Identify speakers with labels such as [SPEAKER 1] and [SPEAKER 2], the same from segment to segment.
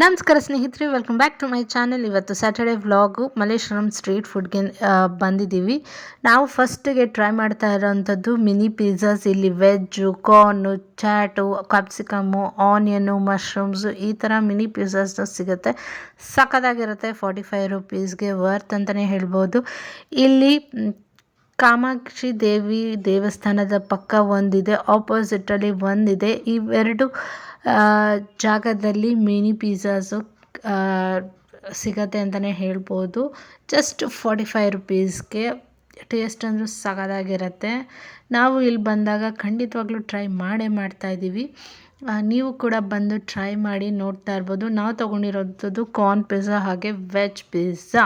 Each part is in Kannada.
[SPEAKER 1] ನಮಸ್ಕಾರ ಸ್ನೇಹಿತರೆ welcome back to my channel ಇವತ್ತು ಸ್ಯಾಟರ್ಡೆ ವ್ಲಾಗು ಮಲ್ಲೇಶ್ವರಂ ಸ್ಟ್ರೀಟ್ ಫುಡ್ಗೆ ಬಂದಿದ್ದೀವಿ. ನಾವು ಫಸ್ಟಿಗೆ ಟ್ರೈ ಮಾಡ್ತಾ ಇರೋವಂಥದ್ದು ಮಿನಿ ಪಿಜ್ಜಾಸ್ ಇಲ್ಲಿ veg corn chaat capsicum onion mushrooms ಈ ಥರ ಮಿನಿ ಪಿಜ್ಜಾಸ್ ಸಿಗುತ್ತೆ. ಸಖತ್ತಾಗಿರುತ್ತೆ ಫಾರ್ಟಿ ಫೈವ್ ರುಪೀಸ್ಗೆ ವರ್ತ್ ಅಂತಲೇ ಹೇಳ್ಬೋದು. ಇಲ್ಲಿ ಕಾಮಾಕ್ಷಿ ದೇವಿ ದೇವಸ್ಥಾನದ ಪಕ್ಕ ಒಂದಿದೆ ಆಪೋಸಿಟಲ್ಲಿ ಒಂದಿದೆ. ಇವೆರಡು ಜಾಗದಲ್ಲಿ ಮಿನಿ ಪಿಜ್ಜಾಸು ಸಿಗತ್ತೆ ಅಂತಲೇ ಹೇಳ್ಬೋದು. ಜಸ್ಟ್ ಫಾರ್ಟಿ ಫೈವ್ ರುಪೀಸ್ಗೆ ಟೇಸ್ಟ್ ಅಂದರೂ ಸಗದಾಗಿರುತ್ತೆ. ನಾವು ಇಲ್ಲಿ ಬಂದಾಗ ಖಂಡಿತವಾಗ್ಲೂ ಟ್ರೈ ಮಾಡೇ ಮಾಡ್ತಾಯಿದ್ದೀವಿ ನೀವು ಕೂಡ ಬಂದು ಟ್ರೈ ಮಾಡಿ ನೋಡ್ತಾ ಇರ್ಬೋದು. ನಾವು ತೊಗೊಂಡಿರೋಂಥದ್ದು ಕಾರ್ನ್ ಪಿಜ್ಜಾ ಹಾಗೆ ವೆಜ್ ಪಿಜ್ಜಾ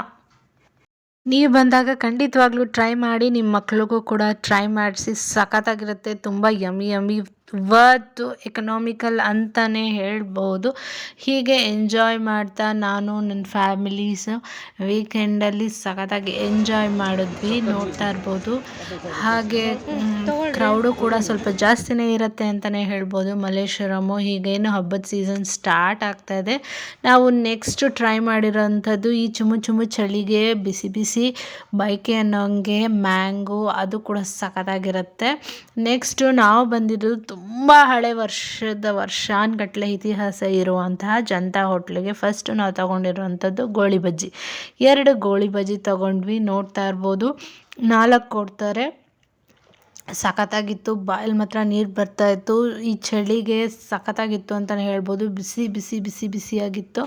[SPEAKER 1] ನೀವು ಬಂದಾಗ ಖಂಡಿತವಾಗ್ಲೂ ಟ್ರೈ ಮಾಡಿ ನಿಮ್ಮ ಮಕ್ಳಿಗೂ ಕೂಡ ಟ್ರೈ ಮಾಡಿಸಿ ಸಖತ್ತಾಗಿರುತ್ತೆ ತುಂಬ ಯಮ್ಮಿ ಯಮ್ಮಿ ವರ್ತ್ ಎಕನಾಮಿಕಲ್ ಅಂತಲೇ ಹೇಳ್ಬೋದು. ಹೀಗೆ ಎಂಜಾಯ್ ಮಾಡ್ತಾ ನಾನು ನನ್ನ ಫ್ಯಾಮಿಲೀಸ್ ವೀಕೆಂಡಲ್ಲಿ ಸಖತ್ತಾಗಿ ಎಂಜಾಯ್ ಮಾಡಿದ್ವಿ, ನೋಡ್ತಾ ಇರ್ಬೋದು. ಹಾಗೆ ಕ್ರೌಡು ಕೂಡ ಸ್ವಲ್ಪ ಜಾಸ್ತಿನೇ ಇರುತ್ತೆ ಅಂತಲೇ ಹೇಳ್ಬೋದು. ಮಲ್ಲೇಶ್ವರಮು ಹೀಗೇನು ಹಬ್ಬದ ಸೀಸನ್ ಸ್ಟಾರ್ಟ್ ಆಗ್ತಾ ಇದೆ. ನಾವು ನೆಕ್ಸ್ಟ್ ಟ್ರೈ ಮಾಡಿರೋಂಥದ್ದು ಈ ಚುಮು ಚುಮು ಚಳಿಗೆ ಬಿಸಿ ಬಿಸಿ ಬೈಕೆ ಅನ್ನೋಂಗೆ ಮ್ಯಾಂಗೋ ಅದು ಕೂಡ ಸಖತ್ತಾಗಿರುತ್ತೆ. ನೆಕ್ಸ್ಟು ನಾವು ಬಂದಿರೋದು ತುಂಬ ಹಳೆ ವರ್ಷದ ವರ್ಷಾನ್ಗಟ್ಟಲೆ ಇತಿಹಾಸ ಇರುವಂತಹ ಜನತಾ ಹೋಟ್ಲಿಗೆ ಫಸ್ಟ್ ನಾವು ತಗೊಂಡಿರುವಂಥದ್ದು ಗೋಳಿ ಬಜ್ಜಿ. ಎರಡು ಗೋಳಿ ಬಜ್ಜಿ ತಗೊಂಡ್ವಿ, ನೋಡ್ತಾ ಇರ್ಬೋದು. ನಾಲ್ಕು ಕೊಡ್ತಾರೆ. ಸಖತ್ತಾಗಿತ್ತು ಬಾಯಲ್ಲಿ ಮಾತ್ರ ನೀರು ಬರ್ತಾಯಿತ್ತು ಈ ಚಳಿಗೆ ಸಖತ್ತಾಗಿತ್ತು ಅಂತಲೇ ಹೇಳ್ಬೋದು. ಬಿಸಿ ಬಿಸಿ ಬಿಸಿ, ಬಿಸಿಯಾಗಿತ್ತು.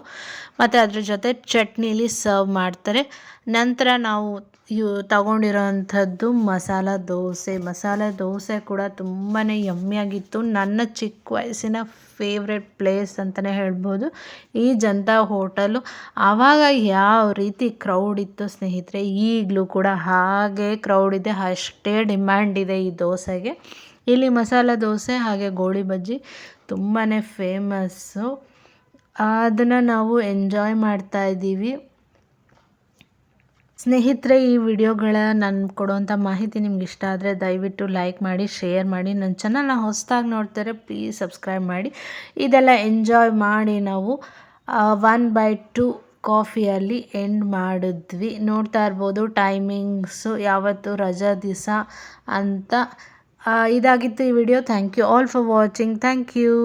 [SPEAKER 1] ಮತ್ತು ಅದ್ರ ಜೊತೆ ಚಟ್ನಿಲಿ ಸರ್ವ್ ಮಾಡ್ತಾರೆ. ನಂತರ ನಾವು ಇವು ತಗೊಂಡಿರೋವಂಥದ್ದು ಮಸಾಲ ದೋಸೆ. ಮಸಾಲ ದೋಸೆ ಕೂಡ ತುಂಬಾ ಯಮ್ಮಿಯಾಗಿತ್ತು. ನನ್ನ ಚಿಕ್ಕ ವಯಸ್ಸಿನ ಫೇವ್ರೆಟ್ ಪ್ಲೇಸ್ ಅಂತಲೇ ಹೇಳ್ಬೋದು. ಈ ಜನತಾ ಹೋಟಲು ಆವಾಗ ಯಾವ ರೀತಿ ಕ್ರೌಡ್ ಇತ್ತು ಸ್ನೇಹಿತರೆ, ಈಗಲೂ ಕೂಡ ಹಾಗೆ ಕ್ರೌಡ್ ಇದೆ, ಅಷ್ಟೇ ಡಿಮ್ಯಾಂಡ್ ಇದೆ ಈ ದೋಸೆಗೆ. ಇಲ್ಲಿ ಮಸಾಲ ದೋಸೆ ಹಾಗೆ ಗೋಳಿ ಬಜ್ಜಿ ತುಂಬಾ ಫೇಮಸ್ಸು ಅದನ್ನು ನಾವು ಎಂಜಾಯ್ ಮಾಡ್ತಾ ಇದ್ದೀವಿ. ಸ್ನೇಹಿತರೆ, ಈ ವಿಡಿಯೋಗಳ ನಾನು ಕೊಡುವಂಥ ಮಾಹಿತಿ ನಿಮ್ಗೆ ಇಷ್ಟ ಆದರೆ ದಯವಿಟ್ಟು ಲೈಕ್ ಮಾಡಿ ಶೇರ್ ಮಾಡಿ. ನನ್ನ ಚಾನಲ್ನ ಹೊಸದಾಗಿ ನೋಡ್ತಾರೆ ಪ್ಲೀಸ್ ಸಬ್ಸ್ಕ್ರೈಬ್ ಮಾಡಿ. ಇದೆಲ್ಲ ಎಂಜಾಯ್ ಮಾಡಿ ನಾವು ಒನ್ ಬೈ ಟು ಕಾಫಿಯಲ್ಲಿ ಎಂಡ್ ಮಾಡಿದ್ವಿ. ನೋಡ್ತಾ ಇರ್ಬೋದು ಟೈಮಿಂಗ್ಸು ಯಾವತ್ತು ರಜಾ ದಿವಸ ಅಂತ. ಇದಾಗಿತ್ತು ಈ video. Thank you all for watching thank you